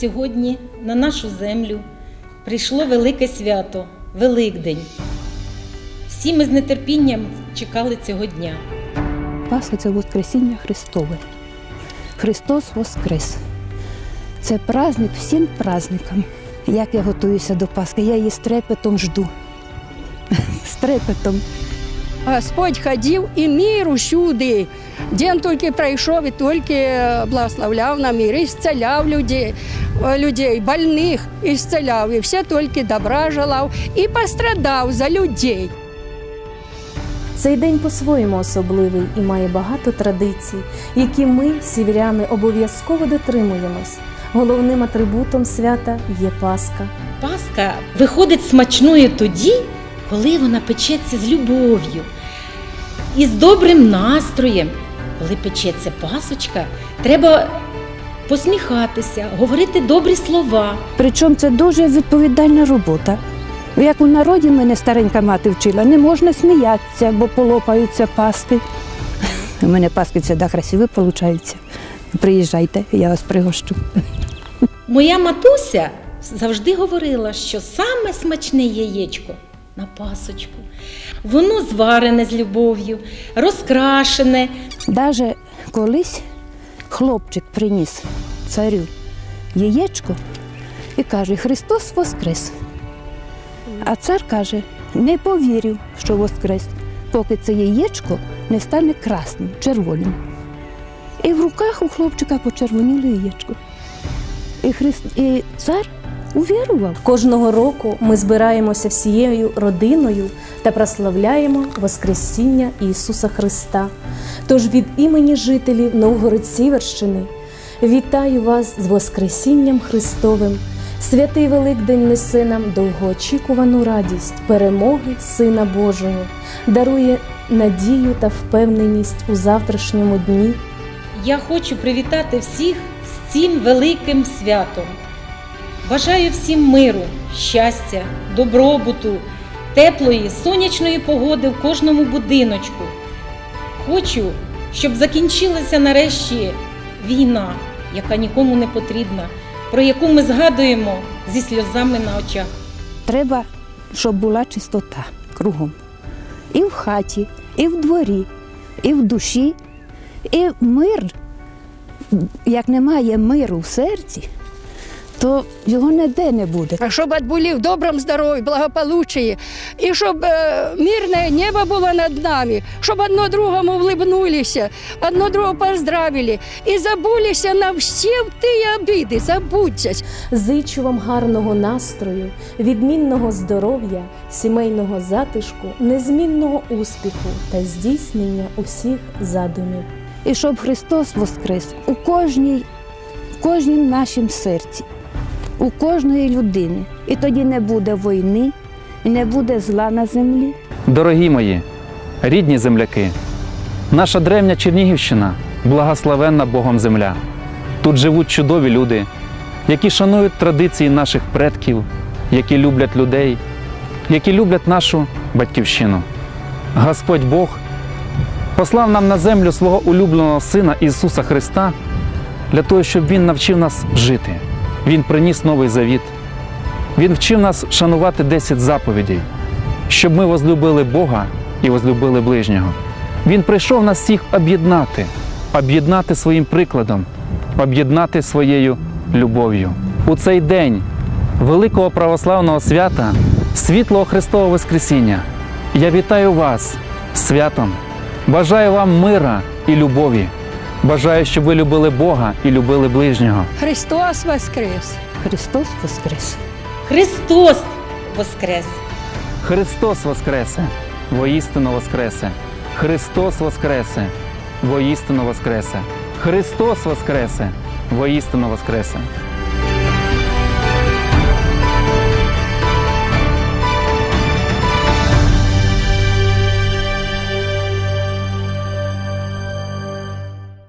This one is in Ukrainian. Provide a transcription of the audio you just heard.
сьогодні на нашу землю прийшло велике свято Великдень. Всі ми з нетерпінням чекали цього дня. Пасха це Воскресіння Христове. Христос Воскрес. Це праздник всім праздникам. Як я готуюся до Пасхи, я її з трепетом жду. З трепетом. Господь ходив і мир усюди. День тільки пройшов і тільки е, благословляв на мир, і зціляв людей, е, людей больних і зціляв, і все тільки добра желав, і пострадав за людей. Цей день по-своєму особливий і має багато традицій, які ми, сіверяни, обов'язково дотримуємось. Головним атрибутом свята є Пасха. Пасха виходить смачною тоді, коли вона печеться з любов'ю і з добрим настроєм. Коли печеться пасочка, треба посміхатися, говорити добрі слова. Причому це дуже відповідальна робота. Як у народі мене старенька мати вчила, не можна сміятися, бо полопаються паски. У мене паски завжди красиві получаються. Приїжджайте, я вас пригощу. Моя матуся завжди говорила, що саме смачне яєчко на пасочку. Воно зварене з любов'ю, розкрашене. Даже колись хлопчик приніс царю яєчко і каже: Христос Воскрес. А цар каже: не повірю, що Воскрес, поки це яєчко не стане красним, червоним. І в руках у хлопчика почервоніло яєчко. І, Христ... і цар увірував. Кожного року ми збираємося всією родиною та прославляємо Воскресіння Ісуса Христа. Тож від імені жителів Новгород-Сіверщини вітаю вас з Воскресінням Христовим. Святий Великдень несе нам довгоочікувану радість перемоги Сина Божого, дарує надію та впевненість у завтрашньому дні. Я хочу привітати всіх з цим великим святом. Бажаю всім миру, щастя, добробуту, теплої, сонячної погоди в кожному будиночку. Хочу, щоб закінчилася нарешті війна, яка нікому не потрібна, про яку ми згадуємо зі сльозами на очах. Треба, щоб була чистота кругом. І в хаті, і в дворі, і в душі, і мир. Як немає миру в серці, то його ніде не буде. А щоб були в доброму здоров'ї, благополуччі, і щоб е, мирне небо було над нами, щоб одно другому влибнулися, одно другого поздравили і забулися на всі ті обіди, забудьте. Зичу вам гарного настрою, відмінного здоров'я, сімейного затишку, незмінного успіху та здійснення усіх задумів. І щоб Христос воскрес у кожній, в кожнім нашім серці, у кожної людини. І тоді не буде війни, і не буде зла на землі. Дорогі мої, рідні земляки, наша древня Чернігівщина благословенна Богом земля. Тут живуть чудові люди, які шанують традиції наших предків, які люблять людей, які люблять нашу батьківщину. Господь Бог послав нам на землю свого улюбленого Сина Ісуса Христа для того, щоб Він навчив нас жити. Він приніс новий завіт. Він вчив нас шанувати 10 заповідей, щоб ми возлюбили Бога і возлюбили ближнього. Він прийшов нас всіх об'єднати, об'єднати своїм прикладом, об'єднати своєю любов'ю. У цей день великого православного свята, світлого Христового Воскресіння, я вітаю вас святом. Бажаю вам мира і любові. Бажаю, щоб ви любили Бога і любили ближнього. Христос Воскрес! Христос воскрес! Христос Воскрес! Христос Воскресе! Воістину Воскресе! Христос Воскресе! Воістину Воскресе! Христос Воскресе! Воістину Воскресе!